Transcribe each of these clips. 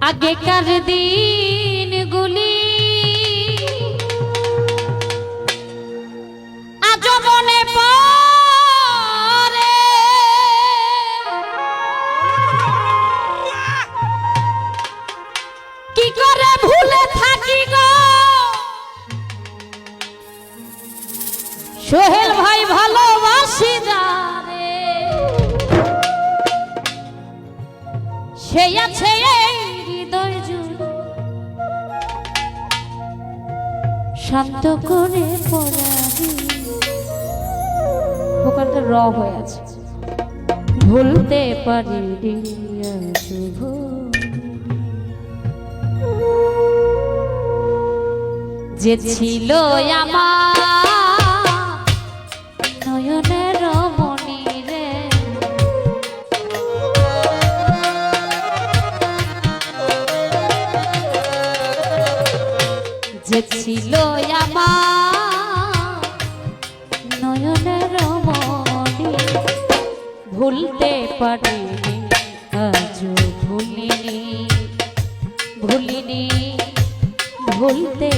আগেকার দিন গুলি? আজ মনে কি করে ভুলে থাকি গো? সোহেল ভাই ভালোবাসি যারে সে আছে শান্ত করে পড়াবি। ওখানটা র হয়ে আছে। ভুলতে পারি শুভ যে ছিল আমার যে ছিল আমার নয়নের মনি। ভুলতে পারিনি আজও ভুলিনি ভুলিনি ভুলতে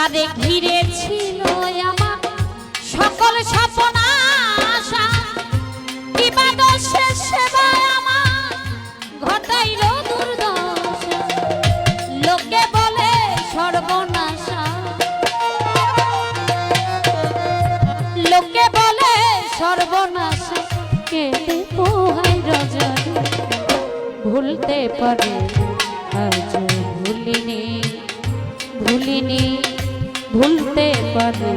যারে ঘিরে ছিল আমার সকল স্বপ্ন আশা দোষে আমার ঘটাইল লোকে বলে সর্বনাশা। লোকে বলে সর্বনাশা। কেটে পোহাই ভুলতে পারে ভুলিনি ভুলিনি। ভুলতে পারে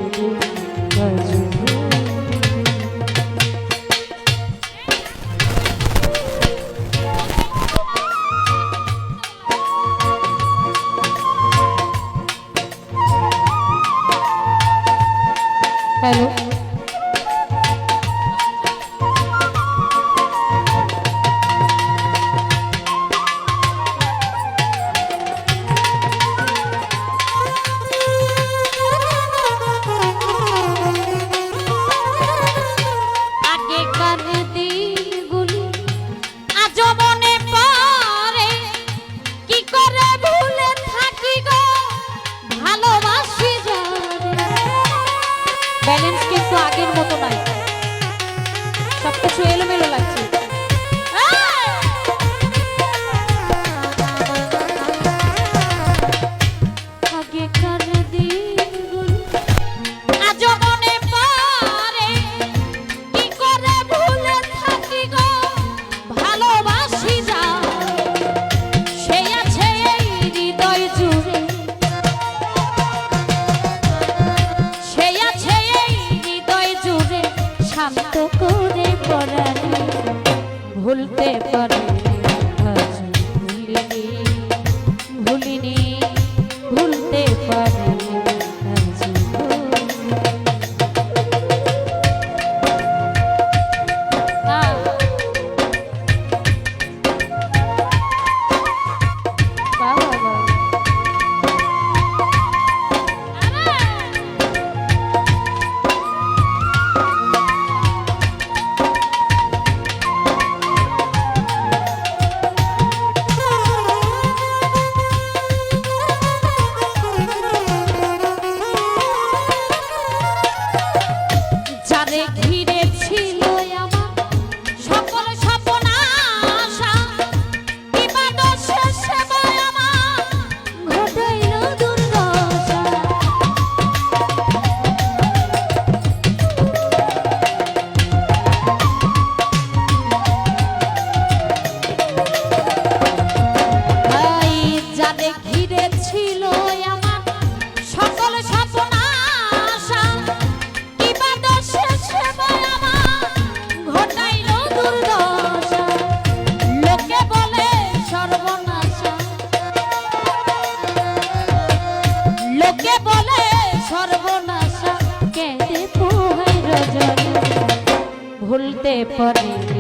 ভুলতে